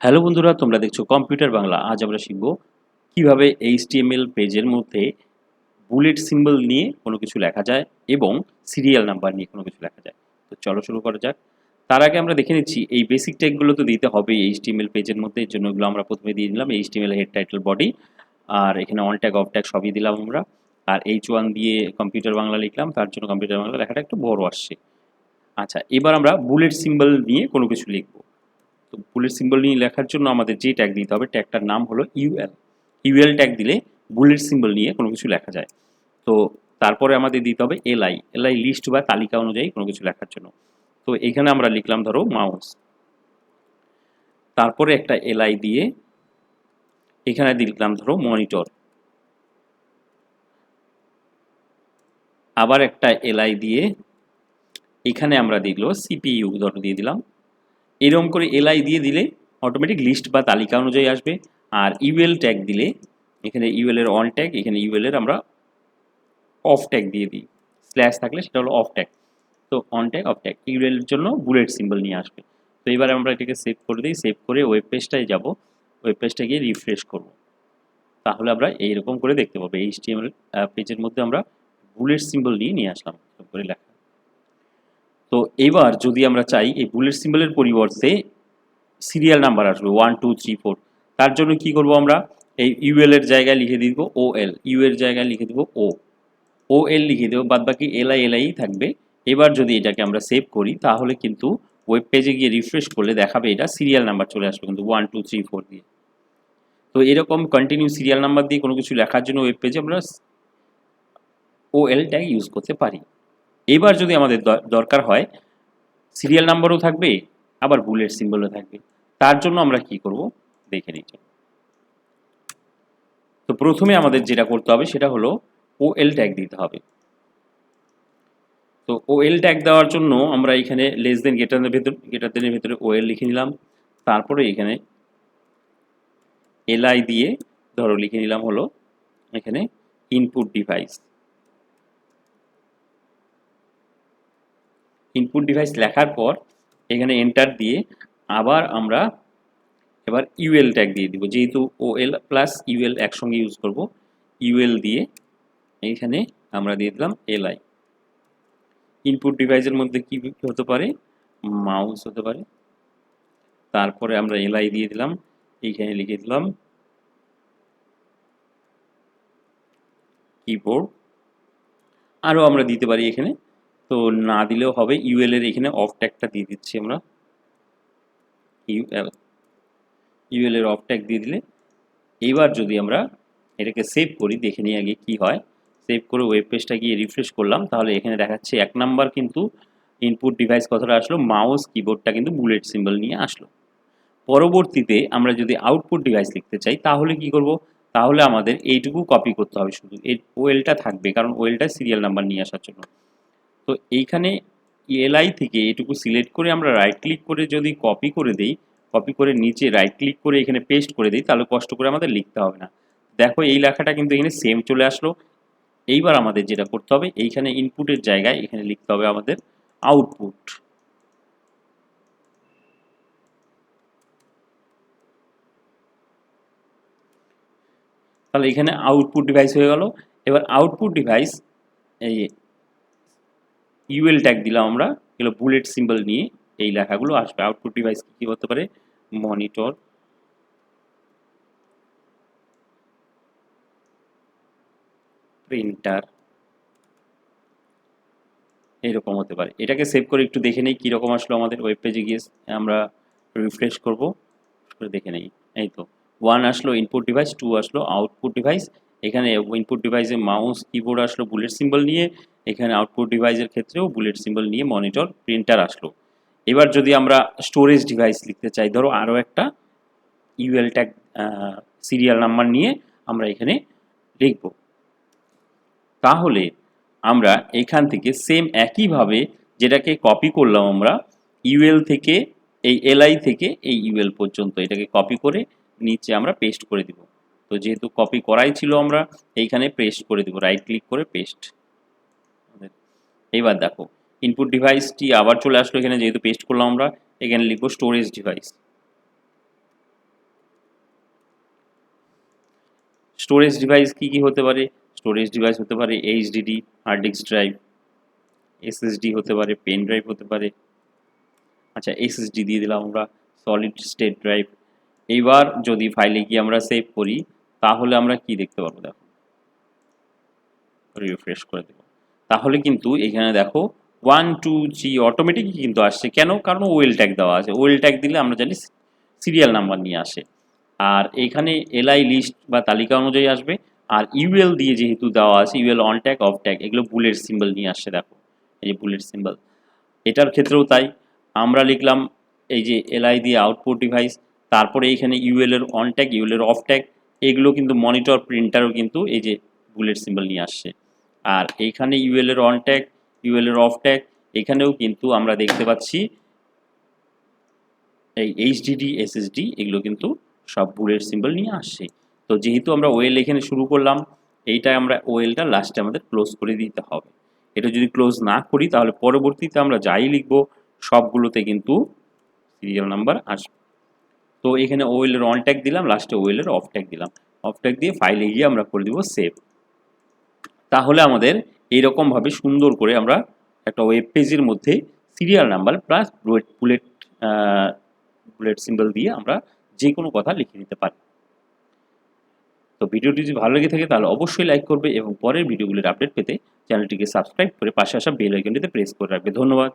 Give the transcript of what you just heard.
Hello বন্ধুরা, তোমরা দেখছ কম্পিউটার বাংলা। আজ আমরা শিখব কীভাবে এইচটিএমএল পেজের মধ্যে বুলেট সিম্বল নিয়ে কোনো কিছু লেখা যায় এবং সিরিয়াল নাম্বার নিয়ে কোনো কিছু লেখা যায়। তো চলো শুরু করা যাক। তার আগে আমরা দেখে নিচ্ছি, এই বেসিক ট্যাগগুলো তো দিতে হবে এইচটিএমএল পেজের মধ্যে এর জন্য এগুলো আমরা প্রথমে দিয়ে দিলাম এইচটিএমএল হেড টাইটেল বডি আর এখানে অন ট্যাগ অফ ট্যাগ সবই দিলাম আমরা। আর এইচ ওয়ান দিয়ে কম্পিউটার বাংলা লিখলাম, তার জন্য কম্পিউটার বাংলা লেখাটা একটু বড় আসছে। আচ্ছা এবার আমরা বুলেট সিম্বল নিয়ে কোনো কিছু লিখব। তো বুলেট সিম্বল নিয়ে লেখার জন্য আমাদের যে ট্যাগ দিতে হবে ট্যাগটার নাম হলো ইউএল ইউএল ট্যাগ দিলে বুলেট সিম্বল নিয়ে কোনো কিছু লেখা যায়। তো তারপরে আমাদের দিতে হবে এলআই এলআই লিস্ট বা তালিকা অনুযায়ী কোনো কিছু লেখার জন্য। তো এখানে আমরা লিখলাম ধরো মাউস তারপরে একটা এলআই দিয়ে এখানে লিখলাম ধরো মনিটর আবার একটা এলআই দিয়ে এখানে আমরা দেখল সিপিইউ ধরো দিয়ে দিলাম। এরকম করে এলআই দিয়ে দিলে অটোমেটিক লিস্ট বা তালিকা অনুযায়ী আসবে। আর ইউএল ট্যাগ দিলে, এখানে ইউএল এর অন ট্যাগ এখানে ইউএল এর আমরা অফ ট্যাগ দিয়ে দিই। স্ল্যাশ থাকলে সেটা হলো অফ ট্যাগ তো on tag off tag UL এর জন্য বুলেট সিম্বল নিয়ে আসবে। তো এবার আমরা এটাকে সেভ করে দিই। সেভ করে ওয়েব পেজটায় যাব। ওয়েব পেজটা গিয়ে রিফ্রেশ করব। তাহলে আমরা এইরকম করে দেখতে পাবো। এইচটিএমএল পেজের মধ্যে আমরা বুলেট সিম্বল নিয়ে নিয়ে আসলাম। করে লেখা। তো এবার যদি আমরা চাই, এই বুলেট সিম্বলের পরিবর্তে সিরিয়াল নাম্বার আসবে ওয়ান টু থ্রি ফোর তার জন্য কি করব আমরা? এই ইউএল এর জায়গায় লিখে দিব ও এল ইউ এর জায়গায় লিখে দিব ও ও এল লিখে দেবো বাদ বাকি এল আই এল আই থাকবে। এবার যদি এটাকে আমরা সেভ করি, তাহলে কিন্তু ওয়েব পেজে গিয়ে রিফ্রেশ করলে দেখাবে এটা সিরিয়াল নাম্বার চলে আসবে কিন্তু ওয়ান টু থ্রি ফোর দিয়ে। তো এরকম কন্টিনিউ সিরিয়াল নাম্বার দিয়ে কোনো কিছু লেখার জন্য ওয়েব পেজে আমরা ও এল ট্যাগ ইউজ করতে পারি। এবার যদি আমাদের দরকার হয় সিরিয়াল নাম্বারও থাকবে, আবার বুলেট সিম্বলও থাকবে। তার জন্য আমরা কি করব? দেখে নিই। তো প্রথমে আমাদের যেটা করতে হবে, সেটা হলো ও এল ট্যাগ দিতে হবে। তো ও এল ট্যাগ দেওয়ার জন্য আমরা এখানে লেস দেন গেটারের ভেতর গেটার দেনের ভেতরে ও এল লিখে নিলাম। তারপরে এখানে এলআই দিয়ে, ধরো লিখে নিলাম হলো, এখানে ইনপুট ডিভাইস ইনপুট ডিভাইস লেখার পর এখানে এন্টার দিয়ে আবার আমরা এবার ইউএল ট্যাগ দিয়ে দিব। যেহেতু ও এল প্লাস ইউএল একসঙ্গে ইউজ করব ইউএল দিয়ে এইখানে আমরা দিয়ে দিলাম এলআই ইনপুট ডিভাইসের মধ্যে কি হতে পারে? মাউস হতে পারে। তারপরে আমরা এলআই দিয়ে দিলাম। এইখানে লিখে দিলাম কিবোর্ড আরও আমরা দিতে পারি এখানে। তো না দিলেও হবে। ইউএল এর এখানে অফ ট্যাগটা দিয়ে দিচ্ছি আমরা। ইউএল ইউএল এর অফ ট্যাগ দিয়ে দিলে এইবার যদি আমরা এটাকে সেভ করি, দেখে নিই আগে কি হয়। সেভ করে ওয়েব পেজটা গিয়ে রিফ্রেশ করলাম, তাহলে এখানে দেখাচ্ছে এক নাম্বার কিন্তু ইনপুট ডিভাইস কথাটা আসলো মাউস কিবোর্ডটা কিন্তু বুলেট সিম্বল নিয়ে আসলো। পরবর্তীতে আমরা যদি আউটপুট ডিভাইস লিখতে চাই, তাহলে কি করব? তাহলে আমাদের এইটুকু কপি করতে হবে শুধু। এই ওয়েলটা থাকবে, কারণ ওয়েলটা সিরিয়াল নাম্বার নিয়ে আসার জন্য। তো এইখানে এলআই থেকে এটুকু সিলেক্ট করে আমরা রাইট ক্লিক করে যদি কপি করে দেই কপি করে নিচে রাইট ক্লিক করে এখানে পেস্ট করে দিই, তাহলে কষ্ট করে আমাদের লিখতে হবে না। দেখো এই লেখাটা কিন্তু এখানে সেম চলে আসলো। এইবার আমাদের যেটা করতে হবে, এইখানে ইনপুটের জায়গায় এখানে লিখতে হবে আমাদের আউটপুট তাহলে এখানে আউটপুট ডিভাইস হয়ে গেল। এবার আউটপুট ডিভাইস এই ইউএল ট্যাগ দিলাম আমরা। এগুলো বুলেট সিম্বল নিয়ে এই লেখাগুলো আসবে। আউটপুট ডিভাইস কী হতে পারে? মনিটর প্রিন্টার এইরকম হতে পারে। এটাকে সেভ করে একটু দেখে নেই কীরকম আসলো আমাদের ওয়েব পেজে গিয়ে। আমরা রিফ্রেশ করব। করে দেখে নেই। এই তো। ওয়ান আসলো ইনপুট ডিভাইস টু আসলো আউটপুট ডিভাইস এখানে ইনপুট ডিভাইসে মাউস কিবোর্ড আসলো বুলেট সিম্বল নিয়ে। এখানে আউটপুট ডিভাইসের ক্ষেত্রেও বুলেট সিম্বল নিয়ে মনিটর প্রিন্টার আসলো। এবার যদি আমরা স্টোরেজ ডিভাইস লিখতে চাই, ধরো আরও একটা ইউএল ট্যাগ সিরিয়াল নাম্বার নিয়ে আমরা এখানে লিখব। তাহলে আমরা এখান থেকে সেম একইভাবে যেটাকে কপি করলাম আমরা ইউএল থেকে, এই এলআই থেকে এই ইউএল পর্যন্ত এটাকে কপি করে নিচে আমরা পেস্ট করে দিব। তো যেহেতু কপি করাই ছিল আমরা, এইখানে পেস্ট করে দিব রাইট ক্লিক করে পেস্ট এবার দেখো ইনপুট ডিভাইসটি আবার চলে আসলো এখানে, যেহেতু পেস্ট করলাম আমরা, এখানে লিখব স্টোরেজ ডিভাইস স্টোরেজ ডিভাইস কি কি হতে পারে? স্টোরেজ ডিভাইস হতে পারে HDD hard disk drive SSD হতে পারে পেন ড্রাইভ হতে পারে। আচ্ছা এসএসডি দিয়ে দিলাম আমরা সলিড স্টেট ড্রাইভ এইবার যদি ফাইলে গিয়ে আমরা সেভ করি, তাহলে আমরা কি দেখতে পারব দেখো? রিফ্রেশ করে দেবো। তাহলে কিন্তু এখানে দেখো ওয়ান টু জি অটোমেটিক কিন্তু আসছে। কেন? কারণ ওয়েল ট্যাগ দেওয়া আছে। ওয়েল ট্যাগ দিলে আমরা জানি সিরিয়াল নাম্বার নিয়ে আসে। আর এখানে এলআই লিস্ট বা তালিকা অনুযায়ী আসবে। আর ইউএল দিয়ে যেহেতু দেওয়া আছে UL on tag off tag এগুলো বুলেট সিম্বল নিয়ে আসছে, দেখো। এই যে বুলেট সিম্বল এটার ক্ষেত্রেও তাই। আমরা লিখলাম এই যে এলআই দিয়ে আউটপুট ডিভাইস তারপরে এইখানে ইউএল এর অন ট্যাগ ইউএল এর অফ ট্যাগ এগুলো কিন্তু মনিটর প্রিন্টারও কিন্তু এই যে বুলেট সিম্বল নিয়ে আসছে। আর এইখানে ইউএল এর অন ট্যাগ ইউএল এর অফ ট্যাগ এখানেও কিন্তু আমরা দেখতে পাচ্ছি এই এইচডিডি এসএসডি এগুলো কিন্তু সব বুলেট সিম্বল নিয়ে আসছে তো যেহেতু আমরা ওয়েল এখানে শুরু করলাম এইটা আমরা ওয়েলটা লাস্টে আমাদের ক্লোজ করে দিতে হবে। এটা যদি ক্লোজ না করি, তাহলে পরবর্তীতে আমরা যাই লিখব, সবগুলোতে কিন্তু সিরিয়াল নাম্বার আসবে। তো এখানে ওয়েলের অন ট্যাগ দিলাম লাস্টে ওয়েলের অফ ট্যাগ দিলাম। অফ ট্যাগ দিয়ে ফাইলে গিয়ে আমরা করে দিব সেভ তাহলে আমাদের এইরকমভাবে সুন্দর করে আমরা একটা ওয়েব পেজের মধ্যে serial number plus bullet bullet bullet symbol দিয়ে আমরা যে কোনো কথা লিখে দিতে পারি। তো ভিডিওটি যদি ভালো লেগে থাকে তাহলে অবশ্যই লাইক করবে এবং পরের ভিডিওগুলির আপডেট পেতে চ্যানেলটিকে সাবস্ক্রাইব করে পাশে আসা বেল আইকনটিতে প্রেস করে রাখবে। ধন্যবাদ।